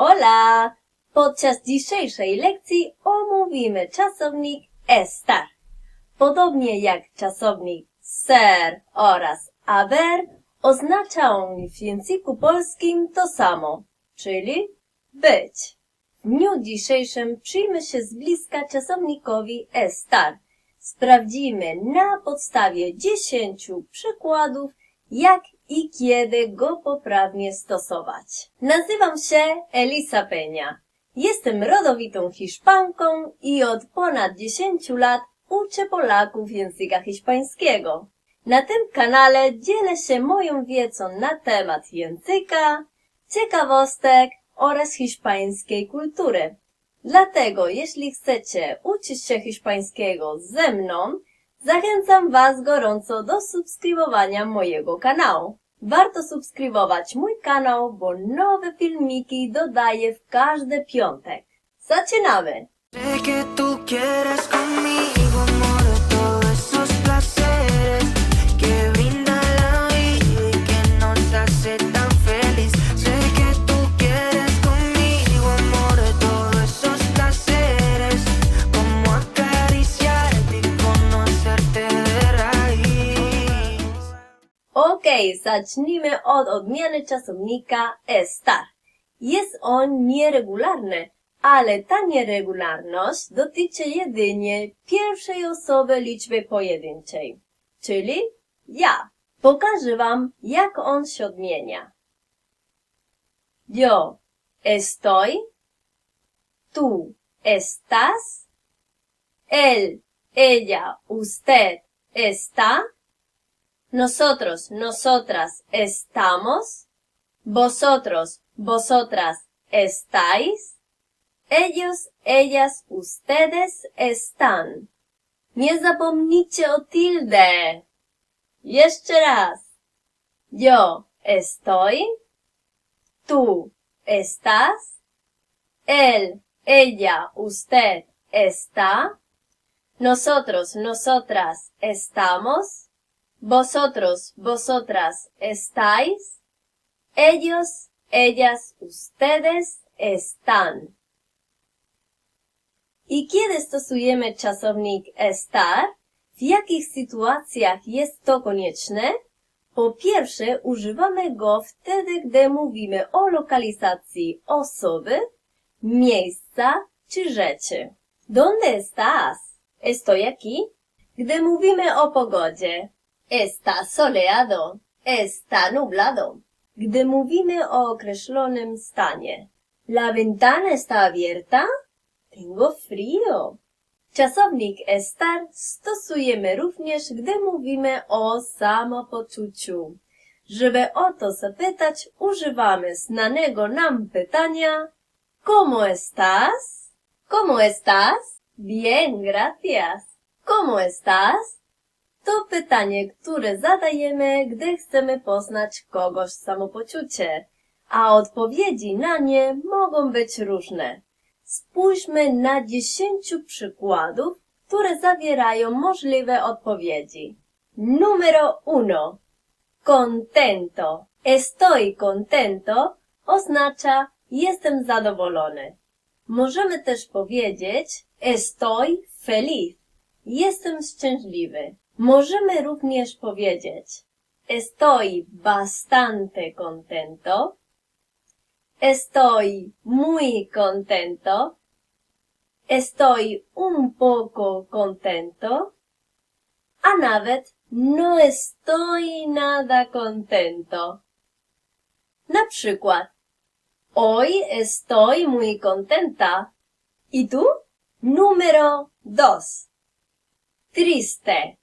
Hola! Podczas dzisiejszej lekcji omówimy czasownik estar. Podobnie jak czasownik ser oraz haber, oznacza on w języku polskim to samo, czyli być. W dniu dzisiejszym przyjmę się z bliska czasownikowi estar. Sprawdzimy na podstawie 10 przykładów, jak i kiedy go poprawnie stosować. Nazywam się Elisa Peña. Jestem rodowitą Hiszpanką i od ponad 10 lat uczę Polaków języka hiszpańskiego. Na tym kanale dzielę się moją wiedzą na temat języka, ciekawostek oraz hiszpańskiej kultury. Dlatego, jeśli chcecie uczyć się hiszpańskiego ze mną, zachęcam Was gorąco do subskrybowania mojego kanału. Warto subskrybować mój kanał, bo nowe filmiki dodaję w każdy piątek. Zaczynamy! Okej, zacznijmy od odmiany czasownika estar. Jest on nieregularny, ale ta nieregularność dotyczy jedynie pierwszej osoby liczby pojedynczej, czyli ja. Pokażę Wam, jak on się odmienia. Yo estoy, tú estás, él, ella, usted está, nosotros, nosotras estamos, vosotros, vosotras estáis, ellos, ellas, ustedes están. Nie zapomnijcie o tilde. Jeszcze raz. Yo estoy, tú estás, él, ella, usted está, nosotros, nosotras estamos, vosotros, vosotras estáis, ellos, ellas, ustedes están. I kiedy stosujemy czasownik estar? W jakich sytuacjach jest to konieczne? Po pierwsze, używamy go wtedy, gdy mówimy o lokalizacji osoby, miejsca czy rzeczy. ¿Dónde estás? Estoy aquí. Gdy mówimy o pogodzie, está soleado, está nublado. Gdy mówimy o określonym stanie, la ventana está abierta, tengo frío. Czasownik estar stosujemy również, gdy mówimy o samopoczuciu. Żeby o to zapytać, używamy znanego nam pytania ¿Cómo estás? ¿Cómo estás? Bien, gracias. ¿Cómo estás? To pytanie, które zadajemy, gdy chcemy poznać kogoś samopoczucie, a odpowiedzi na nie mogą być różne. Spójrzmy na dziesięciu przykładów, które zawierają możliwe odpowiedzi. Número uno. Contento. Estoy contento oznacza jestem zadowolony. Możemy też powiedzieć estoy feliz. Jestem szczęśliwy. Możemy również powiedzieć estoy bastante contento. Estoy muy contento. Estoy un poco contento. A nawet no estoy nada contento. Na przykład Hoy estoy muy contenta. ¿Y tú? Número dos. Triste.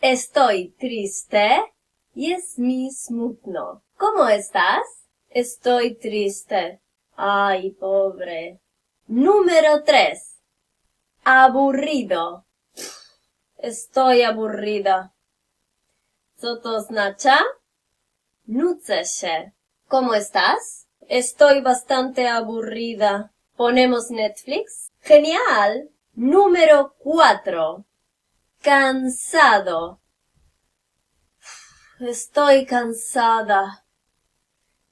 Estoy triste. Jest mi smutno. ¿Cómo estás? Estoy triste. Ay, pobre. Número tres. Aburrido. Estoy aburrida. Co to oznacza? Się. ¿Cómo estás? Estoy bastante aburrida. ¿Ponemos Netflix? Genial. Número cuatro. Cansado. Estoy cansada.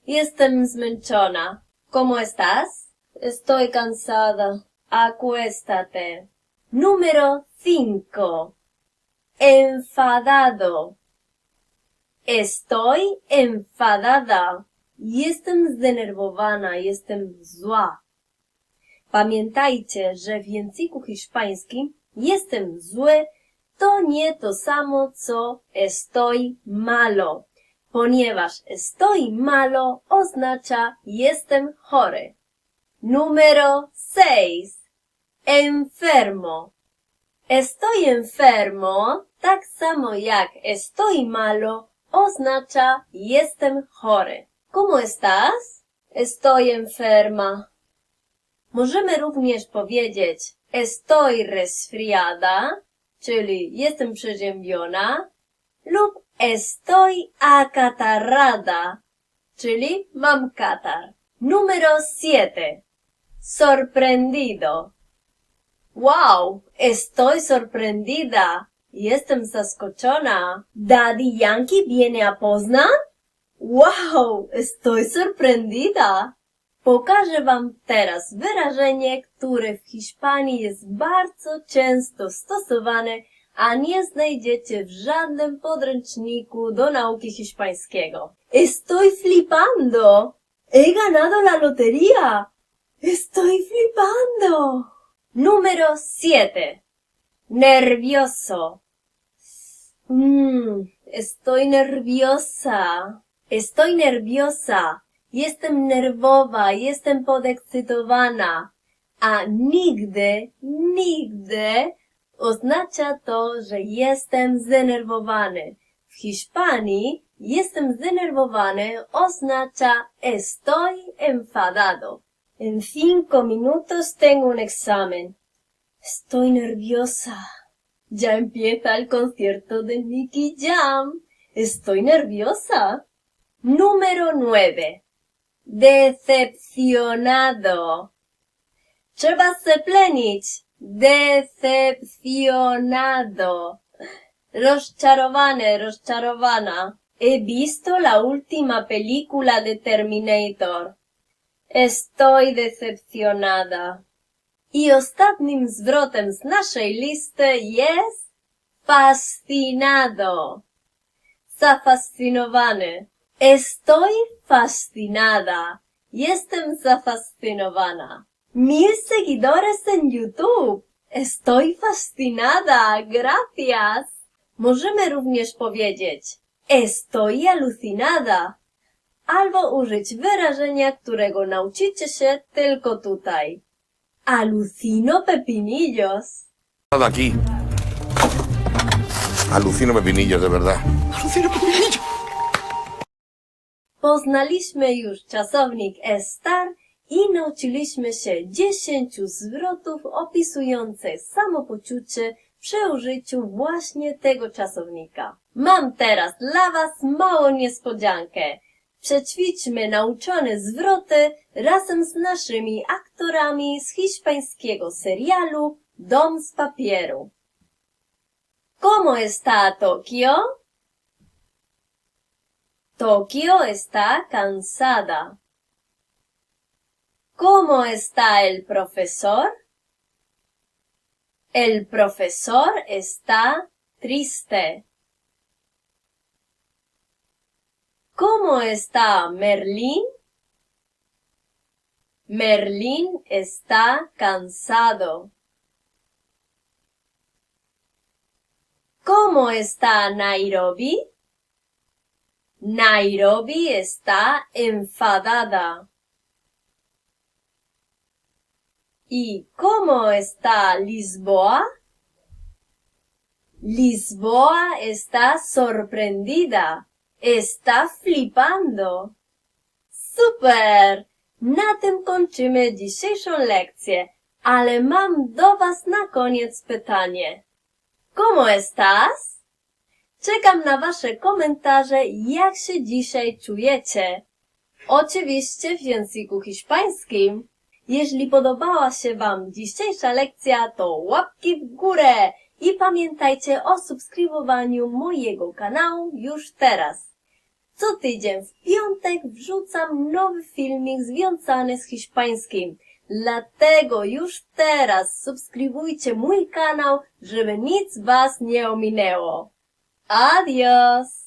Jestem zmęczona. ¿Cómo estás? Estoy cansada. Acuéstate. Número 5. Enfadado. Estoy enfadada. Jestem zdenerwowana, jestem zła. Pamiętajcie, że w języku hiszpańskim jestem zły to nie to samo co estoy malo, ponieważ estoy malo oznacza jestem chory. Número 6. Enfermo. Estoy enfermo, tak samo jak estoy malo, oznacza jestem chory. ¿Cómo estás? Estoy enferma. Możemy również powiedzieć estoy resfriada, czyli jestem przeziębiona, lub estoy acatarrada, czyli mam katar. Número 7. Sorprendido. Wow, estoy sorprendida. Jestem zaskoczona. Daddy Yankee viene a Poznań? Wow, estoy sorprendida. Pokażę Wam teraz wyrażenie, które w Hiszpanii jest bardzo często stosowane, a nie znajdziecie w żadnym podręczniku do nauki hiszpańskiego. Estoy flipando. He ganado la lotería. Estoy flipando. Número 7. Nervioso. Mmm, estoy nerviosa. Estoy nerviosa. Jestem nerwowa, jestem podekscytowana. A nigdy, nigdy oznacza to, że jestem zdenerwowany. W Hiszpanii jestem zdenerwowany oznacza estoy enfadado. En cinco minutos tengo un examen. Estoy nerviosa. Ya empieza el concierto de Nicky Jam. Estoy nerviosa. Número 9. Decepcionado. Trzeba seplenić. Decepcionado. Rozczarowany, rozczarowana. He visto la última película de Terminator. Estoy decepcionada. I ostatnim zwrotem z naszej listy jest fascinado. Zafascynowany. Estoy fascinada. Jestem zafascynowana. Mil seguidores en YouTube. Estoy fascinada. Gracias. Możemy również powiedzieć estoy alucinada albo użyć wyrażenia, którego nauczycie się tylko tutaj. Alucino pepinillos. Aquí. Alucino pepinillos, de verdad. Poznaliśmy już czasownik estar i nauczyliśmy się dziesięciu zwrotów opisujących samopoczucie przy użyciu właśnie tego czasownika. Mam teraz dla Was małą niespodziankę. Przećwiczmy nauczone zwroty razem z naszymi aktorami z hiszpańskiego serialu Dom z papieru. ¿Cómo está Tokio? Tokio está cansada. ¿Cómo está el profesor? El profesor está triste. ¿Cómo está Merlín? Merlín está cansado. ¿Cómo está Nairobi? Nairobi está enfadada. ¿Y cómo está Lisboa? Lisboa está sorprendida. Está flipando. Super! Na tym kończymy dzisiejszą lekcję, ale mam do Was na koniec pytanie. ¿Cómo estás? Czekam na Wasze komentarze, jak się dzisiaj czujecie. Oczywiście w języku hiszpańskim. Jeśli podobała się Wam dzisiejsza lekcja, to łapki w górę i pamiętajcie o subskrybowaniu mojego kanału już teraz. Co tydzień w piątek wrzucam nowy filmik związany z hiszpańskim. Dlatego już teraz subskrybujcie mój kanał, żeby nic was nie ominęło. Adiós.